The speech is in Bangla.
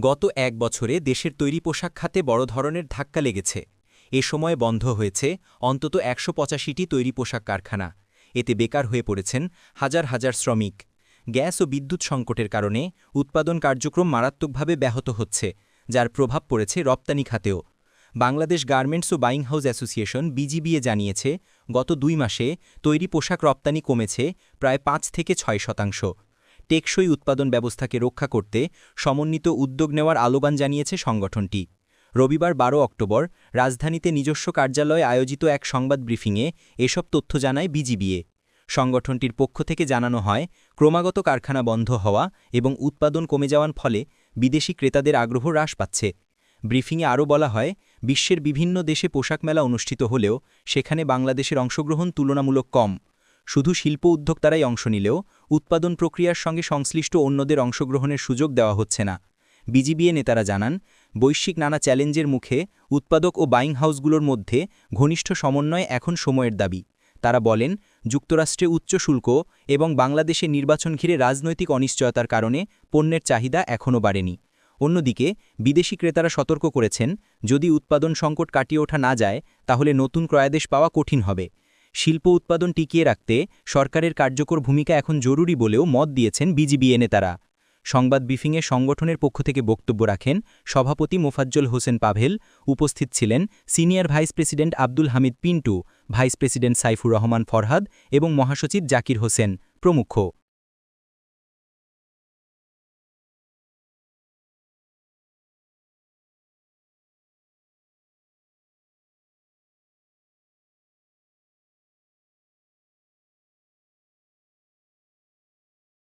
গত এক বছরে দেশের তৈরি পোশাক খাতে বড় ধরনের ধাক্কা লেগেছে। এ সময় বন্ধ হয়েছে অন্তত একশো পঁচাশিটি তৈরি পোশাক কারখানা। এতে বেকার হয়ে পড়েছেন হাজার হাজার শ্রমিক। গ্যাস ও বিদ্যুৎ সংকটের কারণে উৎপাদন কার্যক্রম মারাত্মকভাবে ব্যাহত হচ্ছে, যার প্রভাব পড়েছে রপ্তানি খাতেও। বাংলাদেশ গার্মেন্টস ও বাইং হাউস অ্যাসোসিয়েশন বিজিবিএ জানিয়েছে, গত দুই মাসে তৈরি পোশাক রপ্তানি কমেছে প্রায় পাঁচ থেকে ছয় শতাংশ। টেকসই উৎপাদন ব্যবস্থাকে রক্ষা করতে সমন্বিত উদ্যোগ নেওয়ার আলোবান জানিয়েছে সংগঠনটি। রবিবার বারো অক্টোবর রাজধানীতে নিজস্ব কার্যালয়ে আয়োজিত এক সংবাদ ব্রিফিংয়ে এসব তথ্য জানায় বিজিবিএ সংগঠনটির পক্ষ থেকে জানানো হয়, ক্রমাগত কারখানা বন্ধ হওয়া এবং উৎপাদন কমে যাওয়ার ফলে বিদেশি ক্রেতাদের আগ্রহ হ্রাস পাচ্ছে। ব্রিফিংয়ে আরও বলা হয়, বিশ্বের বিভিন্ন দেশে পোশাক মেলা অনুষ্ঠিত হলেও সেখানে বাংলাদেশের অংশগ্রহণ তুলনামূলক কম। শুধু শিল্প উদ্যোক্তারাই অংশ নিলেও উৎপাদন প্রক্রিয়ার সঙ্গে সংশ্লিষ্ট অন্যদের অংশগ্রহণের সুযোগ দেওয়া হচ্ছে না। বিজিবিএ নেতারা জানান, বৈশ্বিক নানা চ্যালেঞ্জের মুখে উৎপাদক ও বাইং হাউসগুলোর মধ্যে ঘনিষ্ঠ সমন্বয় এখন সময়ের দাবি। তারা বলেন, যুক্তরাষ্ট্রে উচ্চ শুল্ক এবং বাংলাদেশে নির্বাচন ঘিরে রাজনৈতিক অনিশ্চয়তার কারণে পণ্যের চাহিদা এখনও বাড়েনি। অন্যদিকে, বিদেশি ক্রেতারা সতর্ক করেছেন, যদি উৎপাদন সংকট কাটিয়ে ওঠা না যায়, তাহলে নতুন ক্রয়াদেশ পাওয়া কঠিন হবে। শিল্প উৎপাদন টিকিয়ে রাখতে সরকারের কার্যকর ভূমিকা এখন জরুরি বলেও মত দিয়েছেন বিজিবিএ নেতারা। সংবাদ ব্রিফিংয়ে সংগঠনের পক্ষ থেকে বক্তব্য রাখেন সভাপতি মোফাজ্জল হোসেন পাভেল, উপস্থিত ছিলেন senior vice president Abdul Hamid Pintu, vice president Saifur Rahman Farhad এবং মহাসচিব জাকির হোসেন, প্রমুখ।